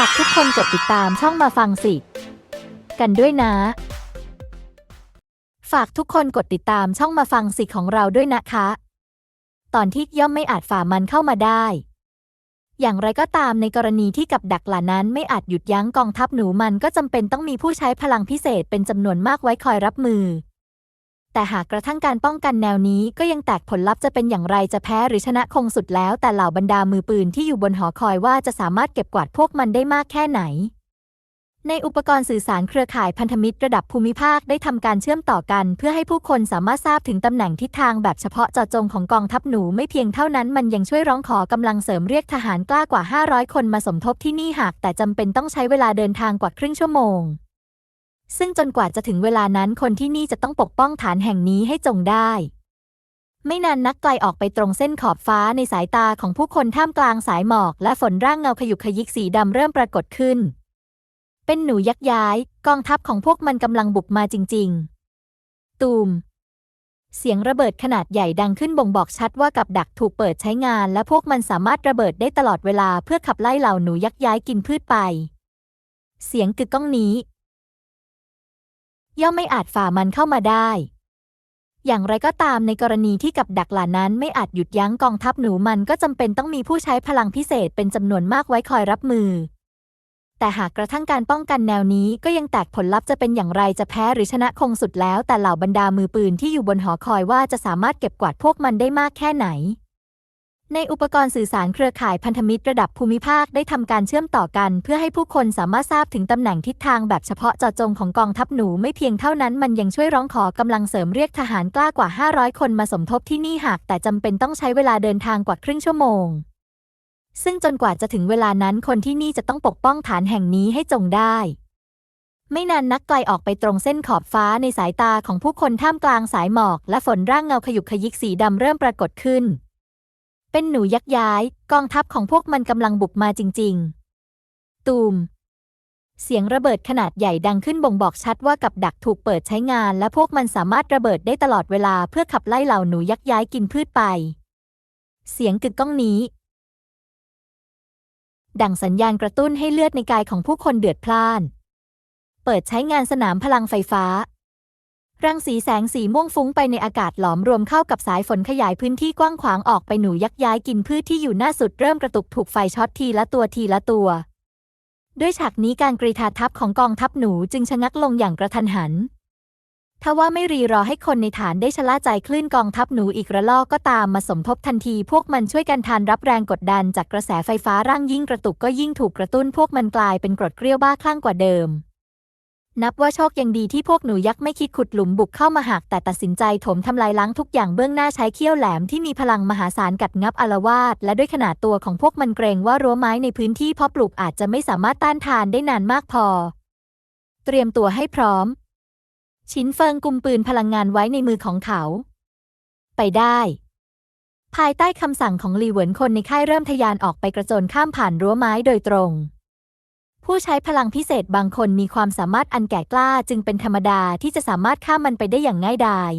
ฝากทุกคนกดติดตามช่องมาฟังสิ กันด้วยนะ ฝากทุกคนกดติดตามช่องมาฟังสิของเราด้วยนะคะ ตอนที่ย่อมไม่อาจฝ่ามันเข้ามาได้ อย่างไรก็ตามในกรณีที่กับดักหล่านั้นไม่อาจหยุดยั้งกองทัพหนูมันก็จำเป็นต้องมีผู้ใช้พลังพิเศษเป็นจำนวนมากไว้คอยรับมือ แต่หากกระทั่งการป้องกันแนวนี้ก็ยังแตกผลลัพธ์จะเป็นอย่างไรจะแพ้หรือชนะคงสุดแล้ว แต่เหล่าบรรดามือปืนที่อยู่บนหอคอยว่าจะสามารถเก็บกวาดพวกมันได้มากแค่ไหน ในอุปกรณ์สื่อสารเครือข่ายพันธมิตรระดับภูมิภาคได้ทำการเชื่อมต่อกัน เพื่อให้ผู้คนสามารถทราบถึงตำแหน่งทิศทางแบบเฉพาะเจาะจงของกองทัพหนูไม่เพียงเท่านั้นมันยังช่วยร้องขอกำลังเสริมเรียกทหารกล้ากว่า 500 คนมาสมทบที่นี่หากแต่จำเป็นต้องใช้เวลาเดินทางกว่าครึ่งชั่วโมง ซึ่งจนกว่าจะถึงเวลานั้นคนที่นี่จะต้องปกป้องฐานแห่งนี้ให้จงได้ ไม่นานนักไกลออกไปตรงเส้นขอบฟ้าในสายตาของผู้คนท่ามกลางสายหมอก และฝนร่างเงาขยุกขยิกสีดำเริ่มปรากฏขึ้น เป็นหนูยักษ์ย้าย กองทัพของพวกมันกำลังบุกมาจริง ๆ ตูมเสียงระเบิดขนาดใหญ่ดังขึ้นบ่งบอกชัดว่ากับดักถูกเปิดใช้งาน และพวกมันสามารถระเบิดได้ตลอดเวลาเพื่อขับไล่เหล่าหนูยักษ์ย้ายกินพืชไป เสียงกึกก้องนี้ ย่อมไม่อาจฝ่ามันเข้ามาได้ อย่างไรก็ตามในกรณีที่กับดักหลานั้นไม่อาจหยุดยั้งกองทัพหนูมันก็จำเป็นต้องมีผู้ใช้พลังพิเศษเป็นจำนวนมากไว้คอยรับมือ แต่หากกระทั่งการป้องกันแนวนี้ก็ยังแตกผลลัพธ์จะเป็นอย่างไรจะแพ้หรือชนะคงสุดแล้ว แต่เหล่าบรรดามือปืนที่อยู่บนหอคอยว่าจะสามารถเก็บกวาดพวกมันได้มากแค่ไหน ในอุปกรณ์สื่อสารเครือข่ายพันธมิตรระดับภูมิภาคได้ทำการเชื่อมต่อกัน เพื่อให้ผู้คนสามารถทราบถึงตำแหน่งทิศทางแบบเฉพาะเจาะจงของกองทัพหนูไม่เพียงเท่านั้นมันยังช่วยร้องขอกำลังเสริมเรียกทหารกล้ากว่า 500 คนมาสมทบที่นี่หาก แต่จำเป็นต้องใช้เวลาเดินทางกว่าครึ่งชั่วโมง ซึ่งจนกว่าจะถึงเวลานั้นคนที่นี่จะต้องปกป้องฐานแห่งนี้ให้จงได้ ไม่นานนักไกลออกไปตรงเส้นขอบฟ้าในสายตาของผู้คนท่ามกลางสายหมอก และฝนร่างเงาขยุกขยิกสีดำเริ่มปรากฏขึ้น เป็นหนูยักษ์ย้าย กองทัพของพวกมันกำลังบุกมาจริง ๆ ตูม เสียงระเบิดขนาดใหญ่ดังขึ้นบ่งบอกชัดว่ากับดักถูกเปิดใช้งาน และพวกมันสามารถระเบิดได้ตลอดเวลาเพื่อขับไล่เหล่าหนูยักษ์ย้ายกินพืชไป เสียงกึกก้องนี้ ดังสัญญาณกระตุ้นให้เลือดในกายของผู้คนเดือดพล่าน เปิดใช้งานสนามพลังไฟฟ้า รังสีแสงสีม่วงฟุ้งไปในอากาศหลอมรวมเข้ากับสายฝนขยายพื้นที่กว้างขวางออกไปหนูยักษ์ย้ายกินพืชที่อยู่หน้าสุดเริ่มกระตุกถูกไฟช็อตทีละตัวทีละตัว ด้วยฉากนี้การกรีธาทัพของกองทัพหนูจึงชะงักลงอย่างกระทันหันทว่าไม่รีรอให้คนในฐานได้ชะล่าใจคลื่นกองทัพหนูอีกระลอกก็ตามมาสมทบทันทีพวกมันช่วยกันทานรับแรงกดดันจากกระแสไฟฟ้าร่างยิ่งกระตุกก็ยิ่งถูกกระตุ้นพวกมันกลายเป็นกรดเกลี้ยวบ้าคลั่งกว่าเดิม นับว่าโชคยังดีที่พวกหนูยักษ์ไม่คิดขุดหลุมบุกเข้ามาหักแต่ตัดสินใจถมทำลายล้างทุกอย่างเบื้องหน้าใช้เขี้ยวแหลมที่มีพลังมหาศาลกัดงับอาวาสและด้วยขนาดตัวของพวกมันเกรงว่ารั้วไม้ในพื้นที่เพาะปลูกอาจจะไม่สามารถต้านทานได้นานมากพอ เตรียมตัวให้พร้อม ชินเฟิงกุมปืนพลังงานไว้ในมือของเขา ไปได้ ภายใต้คำสั่งของลีเหวินคนในค่ายเริ่มทะยานออกไปกระโจนข้ามผ่านรั้วไม้โดยตรง ผู้ใช้พลังพิเศษบางคนมีความสามารถอันแก่กล้าจึงเป็นธรรมดาที่จะสามารถข้ามันไปได้อย่างง่ายดาย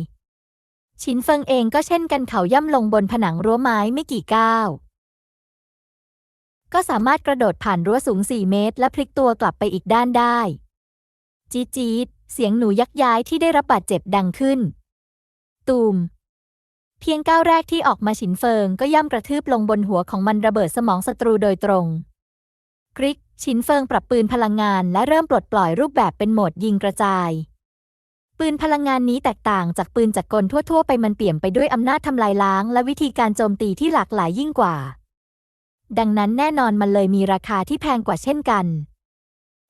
ชินเฟิงเองก็เช่นกันเขาย่ำลงบนผนังรั้วไม้ไม่กี่ก้าว ก็สามารถกระโดดผ่านรั้วสูง 4 เมตร และพลิกตัวกลับไปอีกด้านได้ จี๊ดจี๊ดเสียงหนูยักษ์ย้ายที่ได้รับบาดเจ็บดังขึ้น ตูม เพียงก้าวแรกที่ออกมาฉินเฟิงก็ย่ำกระทืบลงบนหัวของมันระเบิดสมองศัตรูโดยตรง กริก ฉินเฟิงปรับปืนพลังงานและเริ่มปลดปล่อยรูปแบบเป็นโหมดยิงกระจาย ปืนพลังงานนี้แตกต่างจากปืนจักรกลทั่วๆ ไปมันเปี่ยมไปด้วยอำนาจทำลายล้าง และวิธีการโจมตีที่หลากหลายยิ่งกว่า ดังนั้นแน่นอนมันเลยมีราคาที่แพงกว่าเช่นกัน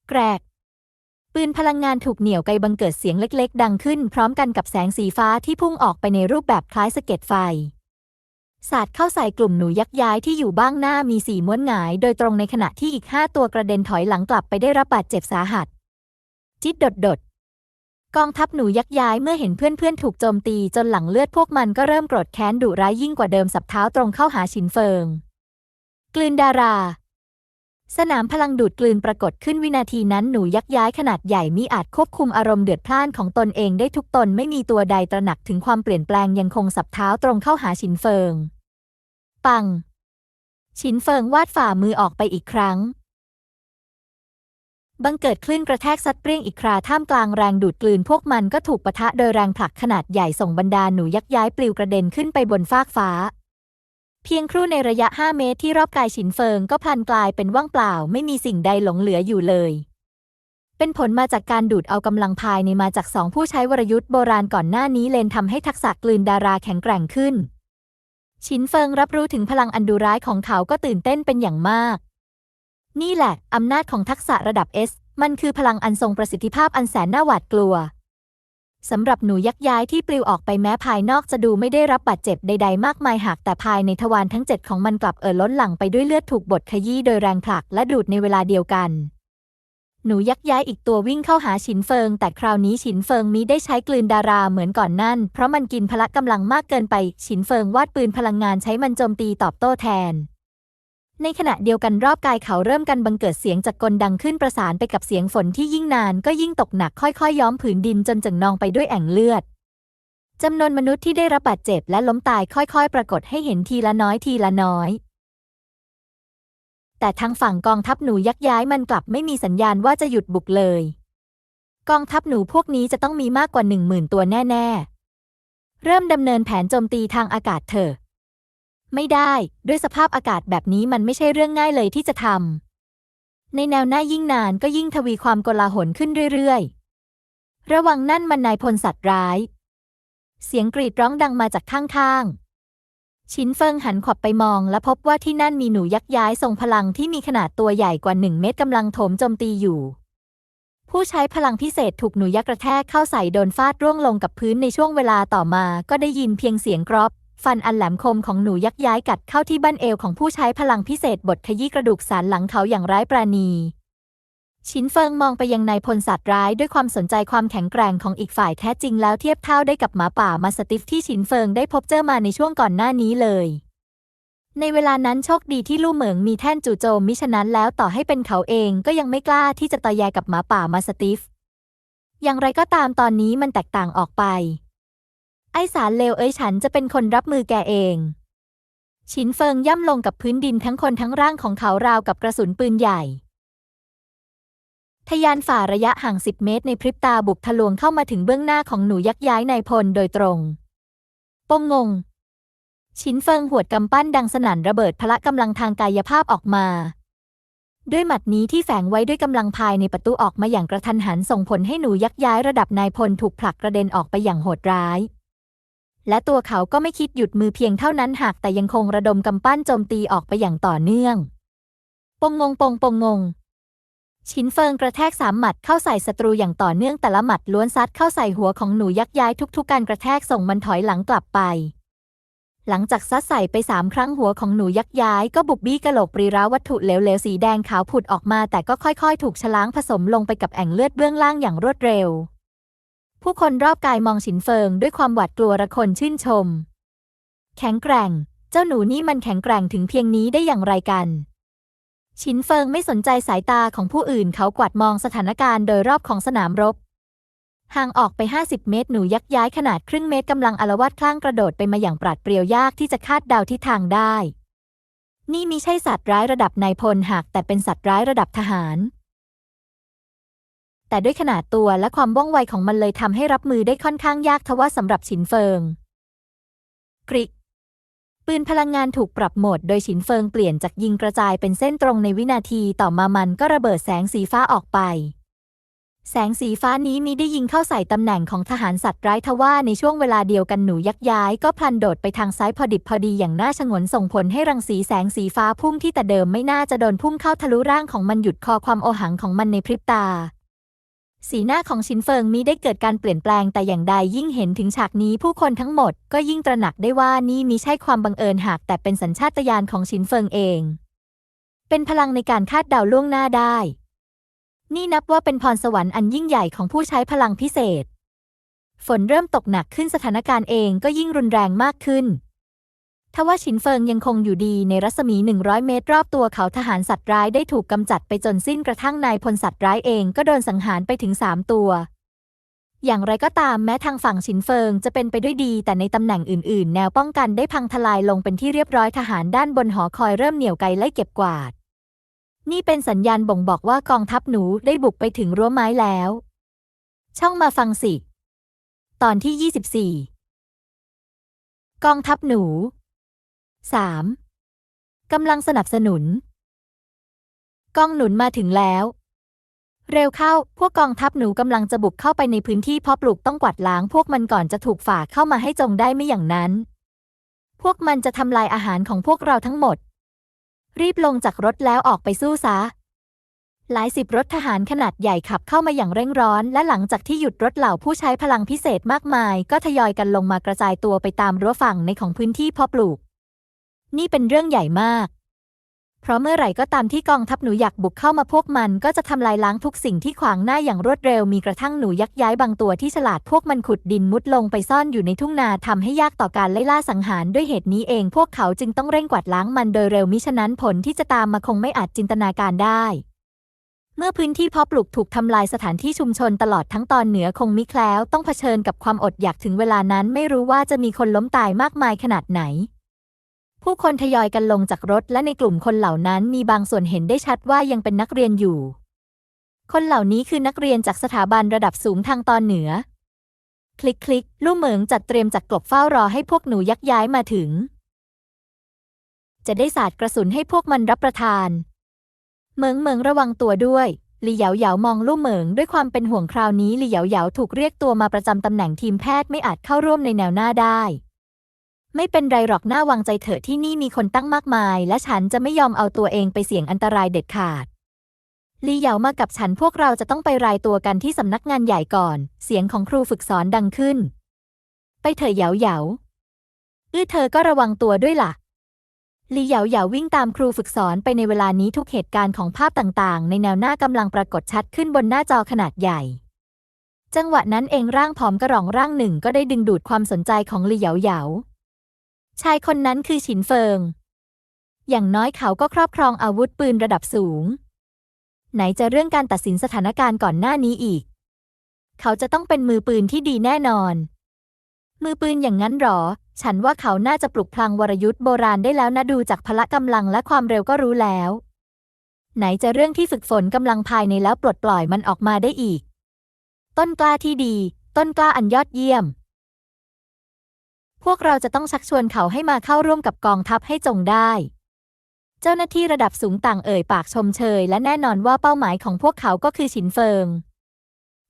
แกรกปืนพลังงานถูกเหนี่ยวไกบังเกิดเสียงเล็ก ๆ ดังขึ้น พร้อมกันกับแสงสีฟ้าที่พุ่งออกไปในรูปแบบคล้ายสะเก็ดไฟ สาดเข้าใส่กลุ่มหนูยักษ์ย้ายที่อยู่บ้างหน้ามีสี่ม้วนหงาย โดยตรงในขณะที่อีกห้าตัวกระเด็นถอยหลังกลับไปได้รับบาดเจ็บสาหัส จิตดดดดกองทัพหนูยักษ์ย้ายเมื่อเห็นเพื่อนๆ ถูกโจมตีจนหลังเลือดพวกมันก็เริ่มโกรธแค้นดุร้ายยิ่งกว่าเดิมสับเท้าตรงเข้าหาชินเฟิง กลืนดารา สนามพลังดูดกลืนปรากฏขึ้นวินาทีนั้นหนูยักษ์ย้ายขนาดใหญ่มิอาจควบคุมอารมณ์เดือดพล่านของตนเองได้ทุกตนไม่มีตัวใดตระหนักถึงความเปลี่ยนแปลงยังคงสับเท้าตรงเข้าหาชินเฟิง ปัง ชินเฟิงวาดฝ่ามือออกไปอีกครั้ง บังเกิดคลื่นกระแทกซัดเปรี้ยงอีกคราท่ามกลางแรงดูดกลืนพวกมันก็ถูกปะทะโดยแรงผลักขนาดใหญ่ส่งบรรดาหนูยักษ์ย้ายปลิวกระเด็นขึ้นไปบนฟากฟ้า เพียงครู่ในระยะ 5 เมตรที่รอบกายฉินเฟิงก็พลันกลายเป็นว่างเปล่าไม่มีสิ่งใดหลงเหลืออยู่เลยเป็นผลมาจากการดูดเอากำลังภายในมาจากสองผู้ใช้วรยุทธ์โบราณก่อนหน้านี้เลนทำให้ทักษะกลืนดาราแข็งแกร่งขึ้น ฉินเฟิงรับรู้ถึงพลังอันดุร้ายของเขาก็ตื่นเต้นเป็นอย่างมาก นี่แหละอำนาจของทักษะระดับ S มันคือพลังอันทรงประสิทธิภาพอันแสนน่าหวาดกลัวสำหรับหนูยักษ์ย้ายที่ปลิวออกไปแม้ภายนอกจะดูไม่ได้รับบาดเจ็บใด ๆ มากมายหากแต่ภายในทวารทั้งเจ็ดของมันกลับเอ่อล้นหลังไปด้วยเลือดถูกบดขยี้โดยแรงผลักและดูดในเวลาเดียวกัน หนูยักษ์ย้ายอีกตัววิ่งเข้าหาฉินเฟิง แต่คราวนี้ฉินเฟิงมิได้ใช้กลืนดาราเหมือนก่อนนั่น เพราะมันกินพละกำลังมากเกินไป ฉินเฟิงวาดปืนพลังงานใช้มันโจมตีตอบโต้แทน ในขณะเดียวกันรอบกายเขาเริ่มกันบังเกิดเสียงจากกลดังขึ้นประสานไปกับเสียงฝนที่ยิ่งนานก็ยิ่งตกหนักค่อยๆย้อมผืนดินจนจึงนองไปด้วยแอ่งเลือดจำนวนมนุษย์ที่ได้รับบาดเจ็บและล้มตายค่อยๆ ปรากฏให้เห็นทีละน้อยทีละน้อย แต่ทางฝั่งกองทัพหนูยักย้ายมันกลับไม่มีสัญญาณว่าจะหยุดบุกเลย กองทัพหนูพวกนี้จะต้องมีมากกว่าหนึ่งหมื่นตัวแน่ ๆ เริ่มดำเนินแผนโจมตีทางอากาศเถอะ ไม่ได้ ด้วยสภาพอากาศแบบนี้มันไม่ใช่เรื่องง่ายเลยที่จะทำ ในแนวหน้ายิ่งนานก็ยิ่งทวีความโกลาหลขึ้นเรื่อยๆ ระวังนั่นมันนายพลสัตว์ร้าย เสียงกรีดร้องดังมาจากข้างๆ ชินเฟิงหันขวับไปมองและพบว่าที่นั่นมีหนูยักษ์ย้ายทรงพลังที่มีขนาดตัวใหญ่กว่าหนึ่งเมตรกำลังโถมโจมตีอยู่ ผู้ใช้พลังพิเศษถูกหนูยักษ์กระแทกเข้าใส่โดนฟาดร่วงลงกับพื้นในช่วงเวลาต่อมาก็ได้ยินเพียงเสียงกรอบ ฟันอันแหลมคมของหนูยักษ์ย้ายกัดเข้าที่บั้นเอวของผู้ใช้พลังพิเศษบดขยี้กระดูกสันหลังเขาอย่างร้ายปราณี ชินเฟิงมองไปยังนายพลสัตว์ร้ายด้วยความสนใจความแข็งแกร่งของอีกฝ่ายแท้จริงแล้วเทียบเท่าได้กับหมาป่ามาสติฟที่ชินเฟิงได้พบเจอมาในช่วงก่อนหน้านี้เลย ในเวลานั้นโชคดีที่ลู่เหมิงมีแท่นจู่โจมมิฉะนั้นแล้วต่อให้เป็นเขาเองก็ยังไม่กล้าที่จะต่อแยกับหมาป่ามาสติฟ อย่างไรก็ตามตอนนี้มันแตกต่างออกไป ไอสารเลวเอ้ยฉันจะเป็นคนรับมือแกเองชินเฟิงย่ำลงกับพื้นดินทั้งคนทั้งร่างของเขาราวกับกระสุนปืนใหญ่ ทยานฝ่าระยะห่างสิบเมตรในพริบตาบุกทะลวงเข้ามาถึงเบื้องหน้าของหนูยักษ์ย้ายนายพลโดยตรง ปงงง ชิ้นเฟิงหวดกำปั้นดังสนั่นระเบิดพละกำลังทางกายภาพออกมา ด้วยหมัดนี้ที่แฝงไว้ด้วยกำลังภายในประตูออกมาอย่างกระทันหันส่งผลให้หนูยักษ์ย้ายระดับนายพลถูกผลักกระเด็นออกไปอย่างโหดร้าย และตัวเขาก็ไม่คิดหยุดมือเพียงเท่านั้นหากแต่ยังคงระดมกำปั้นโจมตีออกไปอย่างต่อเนื่อง ปงงงปงปงงง ชินเฟิงกระแทกสามหมัดเข้าใส่ศัตรูอย่างต่อเนื่องแต่ละหมัดล้วนซัดเข้าใส่หัวของหนูยักษ์ย้ายทุกๆ การกระแทกส่งมันถอยหลังกลับไป หลังจากซัดใส่ไปสามครั้งหัวของหนูยักษ์ย้ายก็บุบบี้กระโหลกปรีร้าวัตถุเหลวๆสีแดงขาวผุดออกมาแต่ก็ค่อยๆ ถูกฉล้างผสมลงไปกับแอ่งเลือดเบื้องล่างอย่างรวดเร็ว ผู้คนรอบกายมองฉินเฟิงด้วยความหวาดกลัวระคนชื่นชม แข็งแกร่ง เจ้าหนูนี่มันแข็งแกร่งถึงเพียงนี้ได้อย่างไรกัน ชินเฟิงไม่สนใจสายตาของผู้อื่นเขากวาดมองสถานการณ์โดยรอบของสนามรบ ห่างออกไป 50 เมตรหนูยักษ์ย้ายขนาดครึ่งเมตรกำลังอารวาสคลั่งกระโดดไปมาอย่างปราดเปรียวยากที่จะคาดเดาทิศทางได้ นี่มิใช่สัตว์ร้ายระดับนายพลหากแต่เป็นสัตว์ร้ายระดับทหาร แต่ด้วยขนาดตัวและความว่องไวของมันเลยทำให้รับมือได้ค่อนข้างยากทว่าสำหรับฉินเฟิงกริก ปืนพลังงานถูกปรับโหมดโดยฉินเฟิงเปลี่ยนจากยิงกระจายเป็นเส้นตรงในวินาทีต่อมามันก็ระเบิดแสงสีฟ้าออกไป แสงสีฟ้านี้มีได้ยิงเข้าใส่ตำแหน่งของทหารสัตว์ร้ายทว่าในช่วงเวลาเดียวกันหนูยักย้ายก็พลันโดดไปทางซ้ายพอดิบพอดีอย่างน่าชงนส่งผลให้รังสีแสงสีฟ้าพุ่งที่แต่เดิมไม่น่าจะโดนพุ่งเข้าทะลุร่างของมันหยุดคอความโอหังของมันในพริบตา สีหน้าของชินเฟิงมิได้เกิดการเปลี่ยนแปลงแต่อย่างใดยิ่งเห็นถึงฉากนี้ผู้คนทั้งหมดก็ยิ่งตระหนักได้ว่านี่มิใช่ความบังเอิญหากแต่เป็นสัญชาตญาณของชินเฟิงเอง เป็นพลังในการคาดเดาล่วงหน้าได้ นี่นับว่าเป็นพรสวรรค์อันยิ่งใหญ่ของผู้ใช้พลังพิเศษ ฝนเริ่มตกหนักขึ้นสถานการณ์เองก็ยิ่งรุนแรงมากขึ้น ทว่าชินเฟิงยังคงอยู่ดีในรัศมี 100 เมตร รอบตัวเขาทหารสัตว์ร้ายได้ถูกกำจัดไปจนสิ้นกระทั่งนายพลสัตว์ร้ายเองก็โดนสังหารไปถึง 3 ตัว อย่างไรก็ตามแม้ทางฝั่งชินเฟิงจะเป็นไปด้วยดี แต่ในตำแหน่งอื่น ๆ แนวป้องกันได้พังทลายลงเป็นที่เรียบร้อยทหารด้านบนหอคอยเริ่มเหนี่ยวไกไล่เก็บกวาด นี่เป็นสัญญาณบ่งบอกว่ากองทัพหนูได้บุกไปถึงรั้วไม้แล้ว ช่องมาฟังสิ ตอนที่ 24 กองทัพหนู 3. กำลังสนับสนุน กองหนุนมาถึงแล้ว เร็วเข้า พวกกองทัพหนูกำลังจะบุกเข้าไปในพื้นที่เพาะปลูกต้องกวาดล้างพวกมันก่อนจะถูกฝากเข้ามาให้จงได้ไม่อย่างนั้น พวกมันจะทำลายอาหารของพวกเราทั้งหมด รีบลงจากรถแล้วออกไปสู้ซะหลายสิบรถทหารขนาดใหญ่ขับเข้ามาอย่างเร่งร้อน และหลังจากที่หยุดรถเหล่าผู้ใช้พลังพิเศษมากมาย ก็ทยอยกันลงมากระจายตัวไปตามรั้วฝั่งในของพื้นที่เพาะปลูก นี่เป็นเรื่องใหญ่มาก เพราะเมื่อไหร่ก็ตามที่กองทัพหนูอยากบุกเข้ามาพวกมันก็จะทำลายล้างทุกสิ่งที่ขวางหน้าอย่างรวดเร็วมีกระทั่งหนูยักย้ายบางตัวที่ฉลาดพวกมันขุดดินมุดลงไปซ่อนอยู่ในทุ่งนาทำให้ยากต่อการไล่ล่าสังหารด้วยเหตุนี้เองพวกเขาจึงต้องเร่งกวาดล้างมันโดยเร็วมิฉะนั้นผลที่จะตามมาคงไม่อาจจินตนาการได้เมื่อพื้นที่เพาะปลูกถูกทำลายสถานที่ชุมชนตลอดทั้งตอนเหนือคงมิแคล้ว ต้องเผชิญกับความอดอยากถึงเวลานั้นไม่รู้ว่าจะมีคนล้มตายมากมายขนาดไหน ผู้คนทยอยกันลงจากรถและในกลุ่มคนเหล่านั้นมีบางส่วนเห็นได้ชัดว่ายังเป็นนักเรียนอยู่ คนเหล่านี้คือนักเรียนจากสถาบันระดับสูงทางตอนเหนือ คลิกคลิกลู่เหมิงจัดเตรียมจัดกลบเฝ้ารอให้พวกหนูยักย้ายมาถึง จะได้สาดกระสุนให้พวกมันรับประทาน เหมิงเหมิงระวังตัวด้วยหลี่เหยาเหยามองลู่เหมิงด้วยความเป็นห่วงคราวนี้หลี่เหยาเหยาถูกเรียกตัวมาประจำตำแหน่งทีมแพทย์ไม่อาจเข้าร่วมในแนวหน้าได้ ไม่เป็นไรหรอกหน้าวางใจเถอะที่นี่มีคนตั้งมากมาย และฉันจะไม่ยอมเอาตัวเองไปเสี่ยงอันตรายเด็ดขาดลีเหยามากับฉันพวกเราจะต้องไปรายตัวกันที่สำนักงานใหญ่ก่อน เสียงของครูฝึกสอนดังขึ้น ไปเถอะเหยาเหยาอื้อเธอก็ระวังตัวด้วยล่ะลีเหยาเหยาวิ่งตามครูฝึกสอนไปในเวลานี้ทุกเหตุการณ์ของภาพต่างๆ ในแนวหน้ากำลังปรากฏชัดขึ้นบนหน้าจอขนาดใหญ่ จังหวะนั้นเองร่างผอมกระรองร่างหนึ่งก็ได้ดึงดูดความสนใจของลีเหยาเหยา ชายคนนั้นคือฉินเฟิง อย่างน้อยเขาก็ครอบครองอาวุธปืนระดับสูง ไหนจะเรื่องการตัดสินสถานการณ์ก่อนหน้านี้อีก เขาจะต้องเป็นมือปืนที่ดีแน่นอน มือปืนอย่างนั้นหรอ ฉันว่าเขาน่าจะปลุกพลังวรยุทธ์โบราณได้แล้วนะดูจากพละกำลังและความเร็วก็รู้แล้ว ไหนจะเรื่องที่ฝึกฝนกำลังภายในแล้วปลดปล่อยมันออกมาได้อีก ต้นกล้าที่ดี ต้นกล้าอันยอดเยี่ยม พวกเราจะต้องชักชวนเขาให้มาเข้าร่วมกับกองทัพให้จงได้ เจ้าหน้าที่ระดับสูงต่างเอ่ยปากชมเชย และแน่นอนว่าเป้าหมายของพวกเขาก็คือฉินเฟิง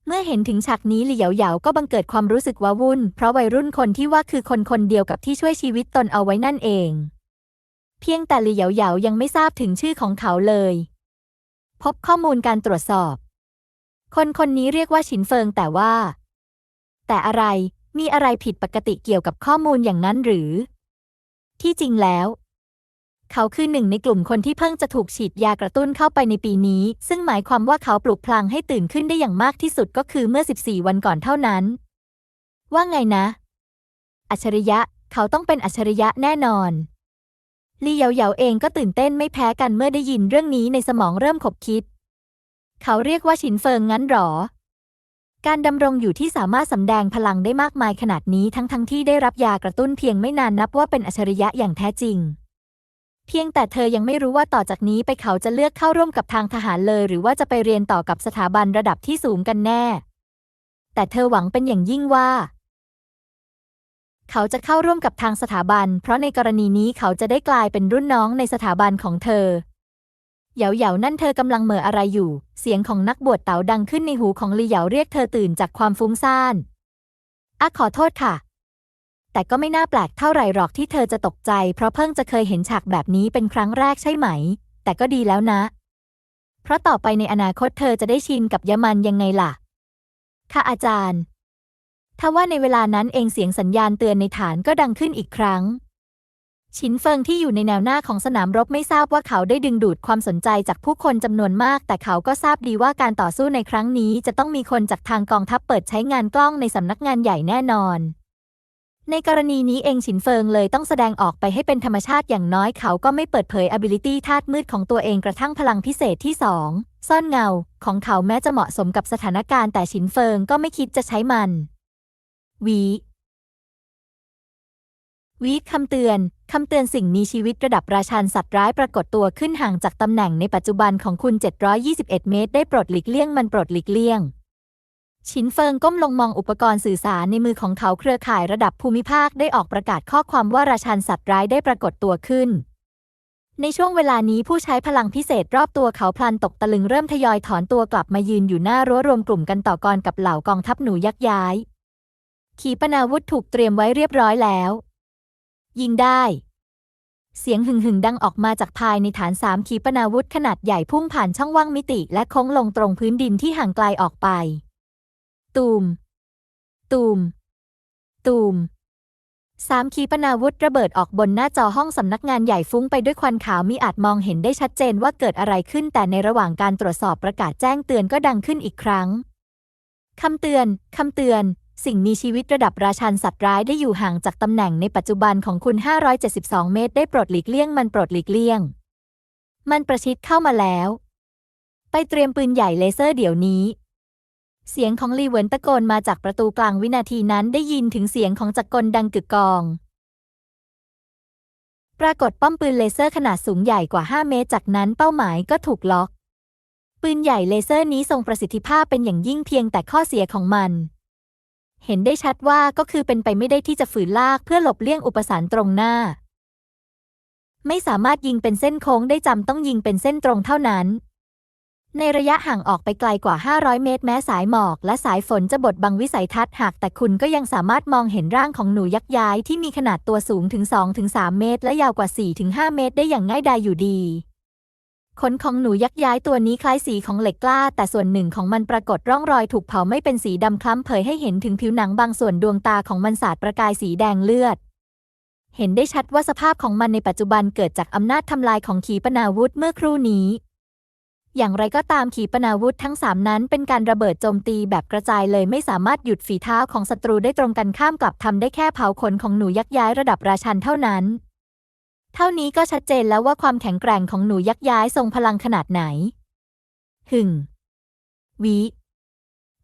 เมื่อเห็นถึงฉากนี้หลี่เหยาเหยาก็บังเกิดความรู้สึกว้าวุ่น เพราะวัยรุ่นคนที่ว่าคือคนคนเดียวกับที่ช่วยชีวิตตนเอาไว้นั่นเอง เพียงแต่หลี่เหยาเหยายังไม่ทราบถึงชื่อของเขาเลย พบข้อมูลการตรวจสอบ คนคนนี้เรียกว่าฉินเฟิงแต่ว่า แต่อะไร มีอะไรผิดปกติเกี่ยวกับข้อมูลอย่างนั้นหรือ ที่จริงแล้ว เขาคือหนึ่งในกลุ่มคนที่เพิ่งจะถูกฉีดยากระตุ้นเข้าไปในปีนี้ ซึ่งหมายความว่าเขาปลุกพลังให้ตื่นขึ้นได้อย่างมากที่สุดก็คือเมื่อ 14 วันก่อนเท่านั้น ว่าไงนะ อัจฉริยะ เขาต้องเป็นอัจฉริยะแน่นอนลีเหยาเยาเองก็ตื่นเต้นไม่แพ้กันเมื่อได้ยินเรื่องนี้ในสมองเริ่มขบคิด เขาเรียกว่าฉินเฟิงงั้นหรอ การดำรงอยู่ที่สามารถสำแดงพลังได้มากมายขนาดนี้ทั้งทั้งที่ได้รับยากระตุ้นเพียงไม่นานนับว่าเป็นอัจฉริยะอย่างแท้จริง เพียงแต่เธอยังไม่รู้ว่าต่อจากนี้ไปเขาจะเลือกเข้าร่วมกับทางทหารเลย หรือว่าจะไปเรียนต่อกับสถาบันระดับที่สูงกันแน่ แต่เธอหวังเป็นอย่างยิ่งว่า เขาจะเข้าร่วมกับทางสถาบัน เพราะในกรณีนี้เขาจะได้กลายเป็นรุ่นน้องในสถาบันของเธอ เหยาเหยานั่นเธอกำลังเหม่ออะไรอยู่ เสียงของนักบวชเต๋าดังขึ้นในหูของลีเหยาเรียกเธอตื่นจากความฟุ้งซ่านอะขอโทษค่ะ แต่ก็ไม่น่าแปลกเท่าไหร่หรอกที่เธอจะตกใจ เพราะเพิ่งจะเคยเห็นฉากแบบนี้เป็นครั้งแรกใช่ไหม แต่ก็ดีแล้วนะ เพราะต่อไปในอนาคตเธอจะได้ชินกับยามันยังไงล่ะ ค่ะอาจารย์ทว่าในเวลานั้นเองเสียงสัญญาณเตือนในฐานก็ดังขึ้นอีกครั้ง ชินเฟิงที่อยู่ในแนวหน้าของสนามรบไม่ทราบว่าเขาได้ดึงดูดความสนใจจากผู้คนจำนวนมาก แต่เขาก็ทราบดีว่าการต่อสู้ในครั้งนี้ จะต้องมีคนจากทางกองทัพเปิดใช้งานกล้องในสำนักงานใหญ่แน่นอน ในกรณีนี้เองฉินเฟิงเลยต้องแสดงออกไปให้เป็นธรรมชาติอย่างน้อยเขาก็ไม่เปิดเผย ability ธาตุมืดของตัวเองกระทั่งพลังพิเศษที่สองซ่อนเงา ของเขาแม้จะเหมาะสมกับสถานการณ์แต่ฉินเฟิงก็ไม่คิดจะใช้มันวีวีคำเตือน คำเตือนสิ่งมีชีวิตระดับราชันสัตว์ร้ายปรากฏตัวขึ้นห่างจากตำแหน่งในปัจจุบันของคุณ 721 เมตร ได้โปรดหลีกเลี่ยงมันโปรดหลีกเลี่ยง ชินเฟิงก้มลงมองอุปกรณ์สื่อสารในมือของเขาเครือข่ายระดับภูมิภาคได้ออกประกาศข้อความว่าราชันสัตว์ร้ายได้ปรากฏตัวขึ้น ในช่วงเวลานี้ผู้ใช้พลังพิเศษรอบตัวเขาพลันตกตะลึงเริ่มทยอยถอนตัวกลับมายืนอยู่หน้ารั้วรวมกลุ่มกันต่อกรกับเหล่ากองทัพหนูยักษ์ย้าย ขีปนาวุธถูกเตรียมไว้เรียบร้อยแล้ว ยิงได้ เสียงหึ่งหึ่งดังออกมาจากภายในฐานสามขีปนาวุธขนาดใหญ่พุ่งผ่านช่องว่างมิติและโค้งลงตรงพื้นดินที่ห่างไกลออกไป ตูม ตูม ตูมสามขีปนาวุธระเบิดออกบนหน้าจอห้องสำนักงานใหญ่ฟุ้งไปด้วยควันขาวมิอาจมองเห็นได้ชัดเจนว่าเกิดอะไรขึ้นแต่ในระหว่างการตรวจสอบประกาศแจ้งเตือนก็ดังขึ้นอีกครั้ง คำเตือน คำเตือน สิ่งมีชีวิตระดับราชันสัตว์ร้ายได้อยู่ห่างจากตำแหน่งในปัจจุบันของคุณ 572 เมตร ได้โปรดหลีกเลี่ยงมันโปรดหลีกเลี่ยง มันประชิดเข้ามาแล้ว ไปเตรียมปืนใหญ่เลเซอร์เดี๋ยวนี้ เสียงของลีเหวินตะโกนมาจากประตูกลางวินาทีนั้นได้ยินถึงเสียงของจักรกลดังกึกกอง ปรากฏป้อมปืนเลเซอร์ขนาดสูงใหญ่กว่า 5 เมตร จากนั้นเป้าหมายก็ถูกล็อก ปืนใหญ่เลเซอร์นี้ทรงประสิทธิภาพเป็นอย่างยิ่งเพียงแต่ข้อเสียของมัน เห็นได้ชัดว่าก็คือเป็นไปไม่ได้ที่จะฝืนลากเพื่อหลบเลี่ยงอุปสรรคตรงหน้า ไม่สามารถยิงเป็นเส้นโค้งได้จำต้องยิงเป็นเส้นตรงเท่านั้น ในระยะห่างออกไปไกลกว่า 500 เมตร แม้สายหมอกและสายฝนจะบดบังวิสัยทัศน์หากแต่คุณก็ยังสามารถมองเห็นร่างของหนูยักษ์ย้ายที่มีขนาดตัวสูงถึง 2-3 เมตร และยาวกว่า 4-5 เมตร ได้อย่างง่ายดายอยู่ดี ขนของหนูยักษ์ย้ายตัวนี้คล้ายสีของเหล็กกล้า แต่ส่วนหนึ่งของมันปรากฏร่องรอยถูกเผาไม่เป็นสีดำคล้ำเผยให้เห็นถึงผิวหนังบางส่วนดวงตาของมันสาดประกายสีแดงเลือด เห็นได้ชัดว่าสภาพของมันในปัจจุบันเกิดจากอำนาจทำลายของขีปนาวุธเมื่อครู่นี้ อย่างไรก็ตามขีปนาวุธทั้งสามนั้นเป็นการระเบิดโจมตีแบบกระจายเลยไม่สามารถหยุดฝีเท้าของศัตรูได้ตรงกันข้ามกลับทำได้แค่เผาขนของหนูยักษ์ย้ายระดับราชันเท่านั้น เท่านี้ก็ชัดเจนแล้วว่าความแข็งแกร่งของหนูยักษ์ย้ายทรงพลังขนาดไหน หึ่ง วิ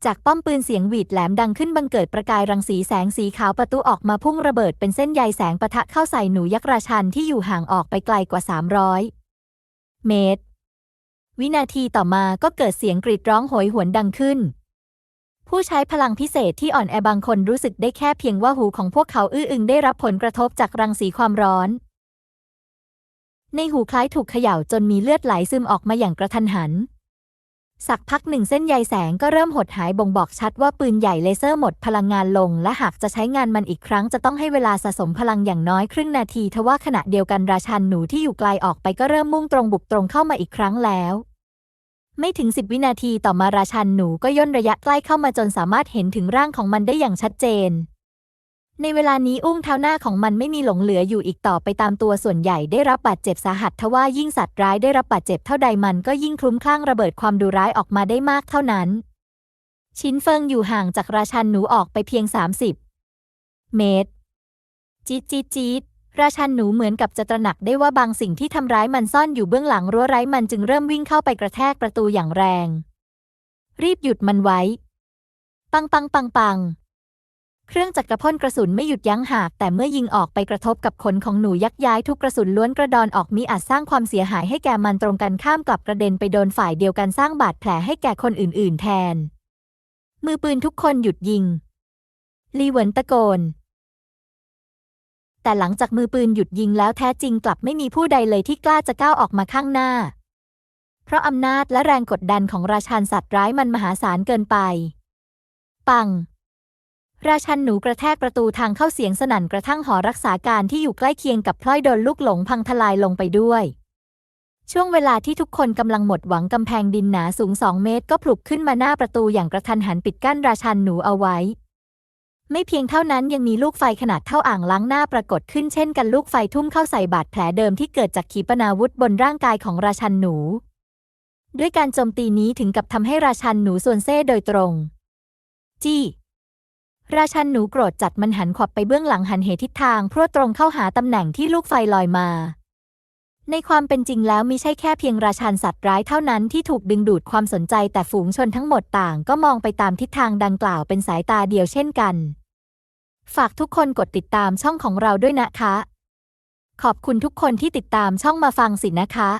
จากป้อมปืนเสียงหวีดแหลมดังขึ้นบังเกิดประกายรังสีแสงสีขาวประตูออกมาพุ่งระเบิดเป็นเส้นใยแสงปะทะเข้าใส่หนูยักษ์ราชันที่อยู่ห่างออกไปไกลกว่า 300 เมตร วินาทีต่อมาก็เกิดเสียงกรีดร้องโหยหวนดังขึ้นผู้ใช้พลังพิเศษที่อ่อนแอบางคนรู้สึกได้แค่เพียงว่าหูของพวกเขาอื้ออึงได้รับผลกระทบจากรังสีความร้อน ในหูคล้ายถูกเขย่าจนมีเลือดไหลซึมออกมาอย่างกระทันหัน สักพักหนึ่งเส้นใยแสงก็เริ่มหดหายบ่งบอกชัดว่าปืนใหญ่เลเซอร์หมดพลังงานลง และหากจะใช้งานมันอีกครั้งจะต้องให้เวลาสะสมพลังอย่างน้อยครึ่งนาทีทว่าขณะเดียวกันราชันหนูที่อยู่ไกลออกไปก็เริ่มมุ่งตรงบุกตรงเข้ามาอีกครั้งแล้วไม่ถึงสิบวินาทีต่อมาราชันหนูก็ย่นระยะใกล้เข้ามาจนสามารถเห็นถึงร่างของมันได้อย่างชัดเจน ในเวลานี้อุ้งเท้าหน้าของมันไม่มีหลงเหลืออยู่อีกต่อไปตามตัวส่วนใหญ่ได้รับบาดเจ็บสาหัสทว่ายิ่งสัตว์ร้ายได้รับบาดเจ็บเท่าใดมันก็ยิ่งคลุ้มคลั่งระเบิดความดุร้ายออกมาได้มากเท่านั้น ชินเฟิงอยู่ห่างจากราชันหนูออกไปเพียง 30 เมตร จี๊ดจี๊ดจี๊ดราชันหนูเหมือนกับจะตระหนักได้ว่าบางสิ่งที่ทำร้ายมันซ่อนอยู่เบื้องหลังรั้วไร้มันจึงเริ่มวิ่งเข้าไปกระแทกประตูอย่างแรง รีบหยุดมันไว้ ปังปังปังปัง เครื่องจักรพ่นกระสุนไม่หยุดยั้งหาก แต่เมื่อยิงออกไปกระทบกับขนของหนูยักษ์ย้ายทุกกระสุนล้วนกระดอนออกมีอาจสร้างความเสียหายให้แก่มันตรงกันข้ามกลับกระเด็นไปโดนฝ่ายเดียวกันสร้างบาดแผลให้แก่คนอื่น ๆ แทน มือปืนทุกคนหยุดยิง ลีเหวินตะโกน แต่หลังจากมือปืนหยุดยิงแล้วแท้จริงกลับไม่มีผู้ใดเลยที่กล้าจะก้าวออกมาข้างหน้า เพราะอำนาจและแรงกดดันของราชันสัตว์ร้ายมันมหาศาลเกินไป ปัง ราชันหนูกระแทกประตูทางเข้าเสียงสนั่นกระทั่งหอรักษาการที่อยู่ใกล้เคียงกับพลอยโดนลูกหลงพังทลายลงไปด้วย ช่วงเวลาที่ทุกคนกำลังหมดหวังกำแพงดินหนาสูงสองเมตร ก็ผลุกขึ้นมาหน้าประตูอย่างกระทันหันปิดกั้นราชันหนูเอาไว้ ไม่เพียงเท่านั้นยังมีลูกไฟขนาดเท่าอ่างล้างหน้าปรากฏขึ้นเช่นกันลูกไฟทุ่มเข้าใส่บาดแผลเดิมที่เกิดจากขีปนาวุธบนร่างกายของราชันหนู ด้วยการโจมตีนี้ถึงกับทำให้ราชันหนูส่วนเซ่โดยตรง จี้ ราชันหนูโกรธจัดมันหันขวับไปเบื้องหลังหันเหทิศทางพรวดตรงเข้าหาตำแหน่งที่ลูกไฟลอยมา ในความเป็นจริงแล้วมิใช่แค่เพียงราชันสัตว์ร้ายเท่านั้นที่ถูกดึงดูดความสนใจแต่ฝูงชนทั้งหมดต่างก็มองไปตามทิศทางดังกล่าวเป็นสายตาเดียวเช่นกัน ฝากทุกคนกดติดตามช่องของเราด้วยนะคะ ขอบคุณทุกคนที่ติดตามช่องมาฟังสินะคะ